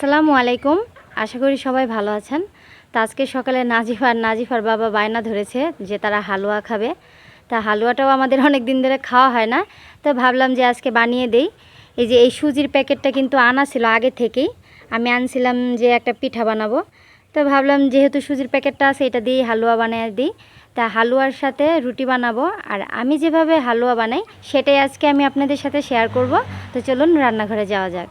আসসালামু আলাইকুম। আশা করি সবাই ভালো আছেন। তো আজকে সকালে নাজিফার নাজিফার বাবা বায়না ধরেছে যে তারা হালুয়া খাবে। তা হালুয়াটাও আমাদের অনেক দিন ধরে খাওয়া হয় না। তো ভাবলাম যে আজকে বানিয়ে দেই। এই যে এই সুজির প্যাকেটটা কিন্তু আনা ছিল আগে থেকেই। আমি আনছিলাম যে একটা পিঠা বানাবো। তো ভাবলাম যেহেতু সুজির প্যাকেটটা আছে এটা দিয়েই হালুয়া বানিয়ে দিই। তা হালুয়ার সাথে রুটি বানাবো। আর আমি যেভাবে হালুয়া বানাই সেটাই আজকে আমি আপনাদের সাথে শেয়ার করব। তো চলুন রান্নাঘরে যাওয়া যাক।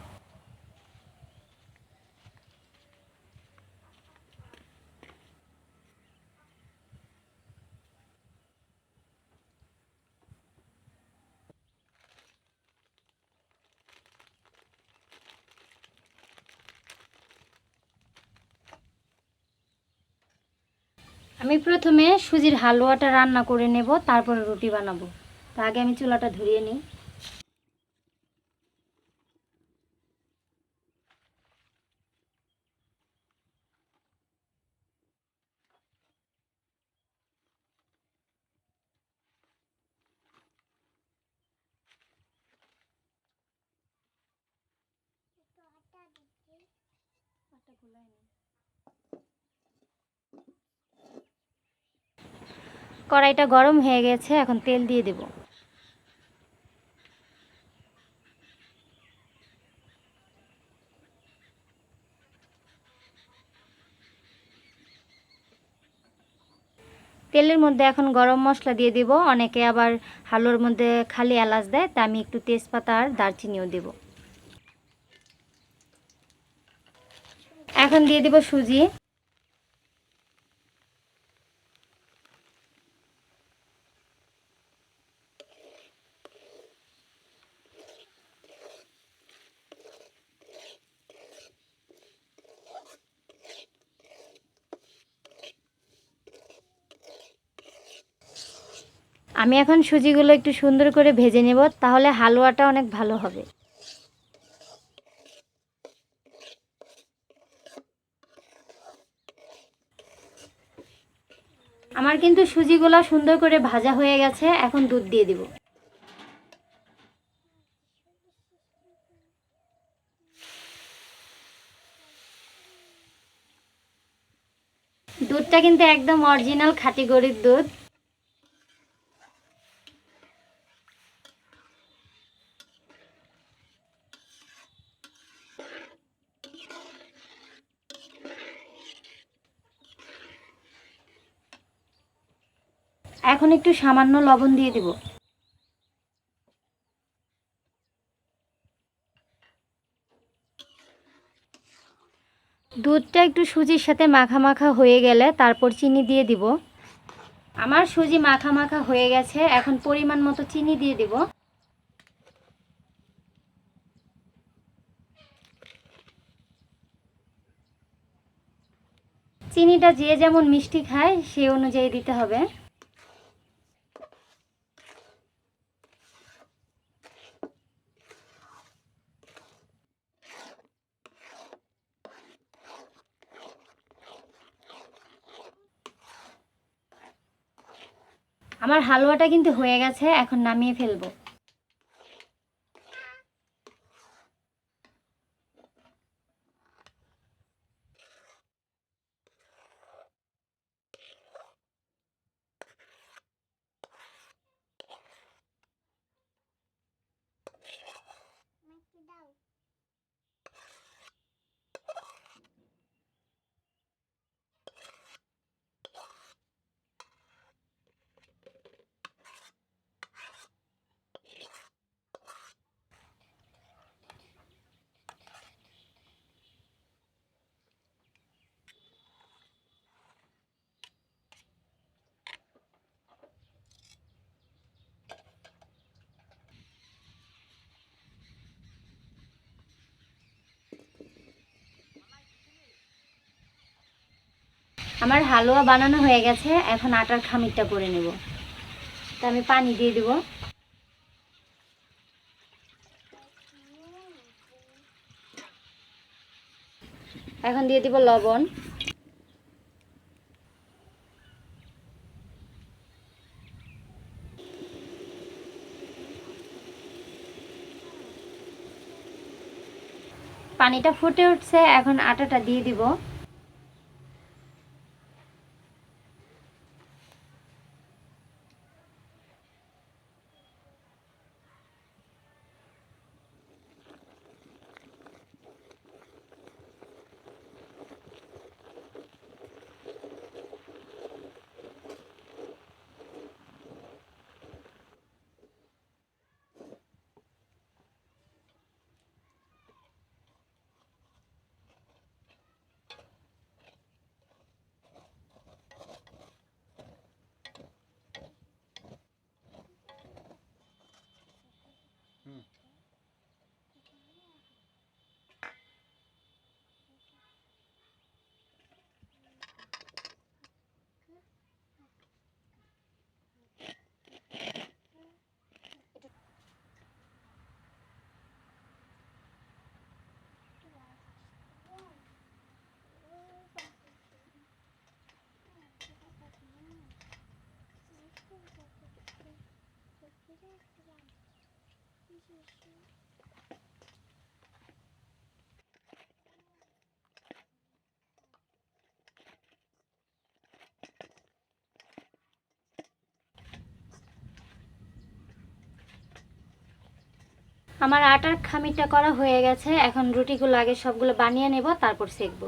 আমি প্রথমে সুজির হালুয়াটা রান্না করে নেব, তারপরে রুটি বানাবো। তা আগে আমি চুলাটা ধরিয়ে নিই। কড়াইটা গরম হয়ে গেছে, এখন তেল দিয়ে দেব। তেলের মধ্যে এখন গরম মশলা দিয়ে দিব। অনেকে আবার হালুর মধ্যে খালি এলাচ দেয়, তা আমি একটু তেজপাতা আর দারচিনিও দেব। এখন দিয়ে দিব সুজি। আমি এখন সুজিগুলো একটু সুন্দর করে ভেজে নেব, তাহলে হালুয়াটা অনেক ভালো হবে। আমার কিন্তু সুজিগুলো সুন্দর করে ভাজা হয়ে গেছে, এখন দুধ দিয়ে দিব। দুধটা কিন্তু একদম অরিজিনাল খাঁটি গরুর দুধ। এখন একটু সামান্য লবণ দিয়ে দিব। দুধটা একটু সুজির সাথে মাখা মাখা হয়ে গেলে তারপর চিনি দিয়ে দিব। আমার সুজি মাখা মাখা হয়ে গেছে, এখন পরিমাণ মতো চিনি দিয়ে দিব। চিনিটা যে যেমন মিষ্টি খায়, সে অনুযায়ী দিতে হবে। আমার হালুয়াটা কিন্তু হয়ে গেছে এখন নামিয়ে ফেলব। আমার হালুয়া বানানো হয়ে গেছে, এখন আটার খামিরটা করে নেব। তা আমি পানি দিয়ে দেব। এখন দিয়ে দিব লবণ। পানিটা ফুটে উঠছে, এখন আটাটা দিয়ে দিব। আমার আটার খামিটা করা হয়ে গেছে এখন রুটিগুলো আগে সবগুলো বানিয়ে নেব তারপর সেকবো।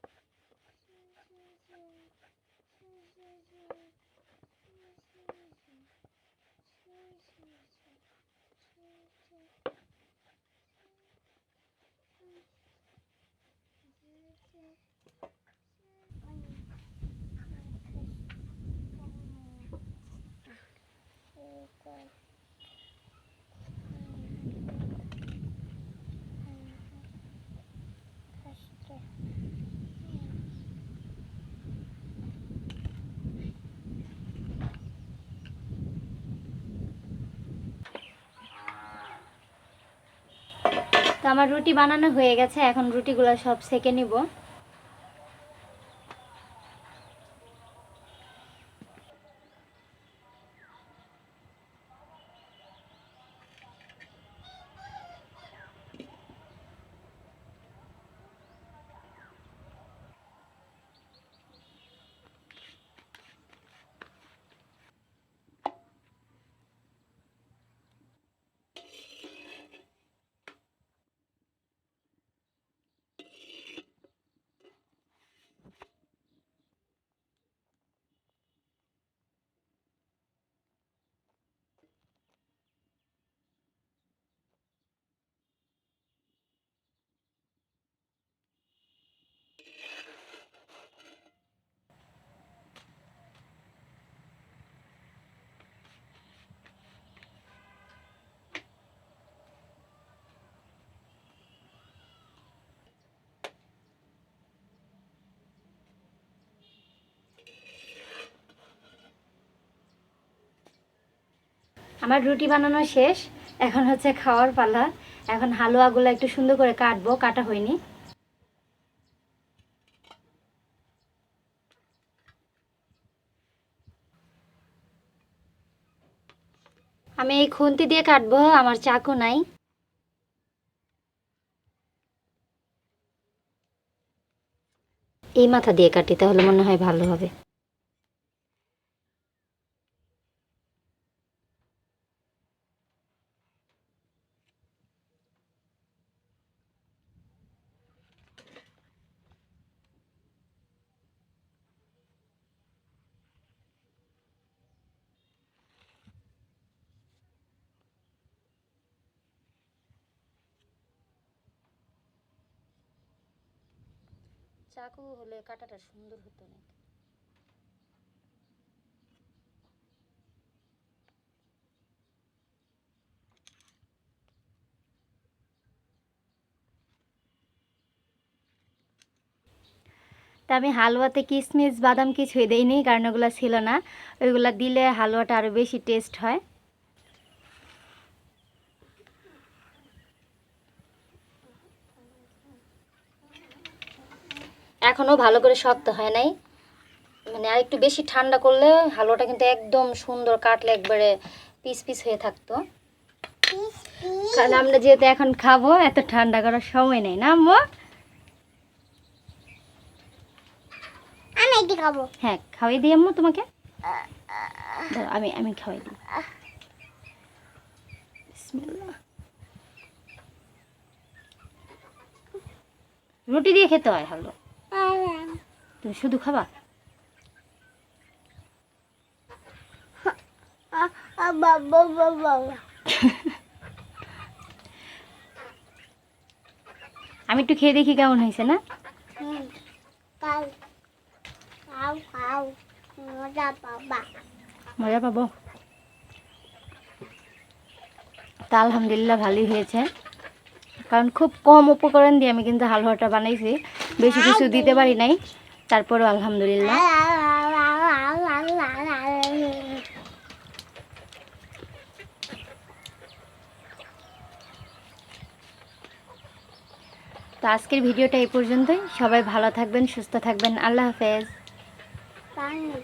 তো আমার রুটি বানানো হয়ে গেছে এখন রুটিগুলো সব সেকে নিব। আমার রুটি বানানো শেষ। এখন হচ্ছে খাওয়ার পালা। এখন হালুয়াগুলো একটু সুন্দর করে কাটবো, কাটা হয়নি। আমি এই খুন্তি দিয়ে কাটবো, আমার চাকু নাই। এই মাথা দিয়ে কাটি, তাহলে মনে হয় ভালো হবে। চাকু হলে কাটাটা সুন্দর হতো না তা আমি হালুয়াতে কিশমিশ বাদাম কিছুই দেইনি, কারণ ওগুলো ছিল না। ওইগুলো দিলে হালুয়াটা আরও বেশি টেস্ট হয়। এখনও ভালো করে শক্ত হয় নাই। মানে আর একটু বেশি ঠান্ডা করলে হালুয়াটা কিন্তু একদম সুন্দর কাটলে একবারে পিস পিস হয়ে থাকতো। কারণ আমরা যেহেতু এখন খাব এত ঠান্ডা করার সময় নেই না আম্মু? আমি খাব। হ্যাঁ খাওয়াই দিই আম্মু তোমাকে। আমি আমি খাওয়াই দিই। রুটি দিয়ে খেতে হয় হালুয়া। তুমি শুধু খাবা? আমি একটু খেয়ে দেখি কেমন হয়েছে, না? মজা পাবো। তা আলহামদুলিল্লাহ ভালোই হয়েছে। কারণ খুব কম উপকরণ দিয়ে আমি কিন্তু হালুয়াটা বানাইছি। বেশি কিছু দিতে পারি নাই। তারপরেও আলহামদুলিল্লাহ। তো আজকের ভিডিওটা এই পর্যন্তই। সবাই ভালো থাকবেন, সুস্থ থাকবেন। আল্লাহ হাফেজ।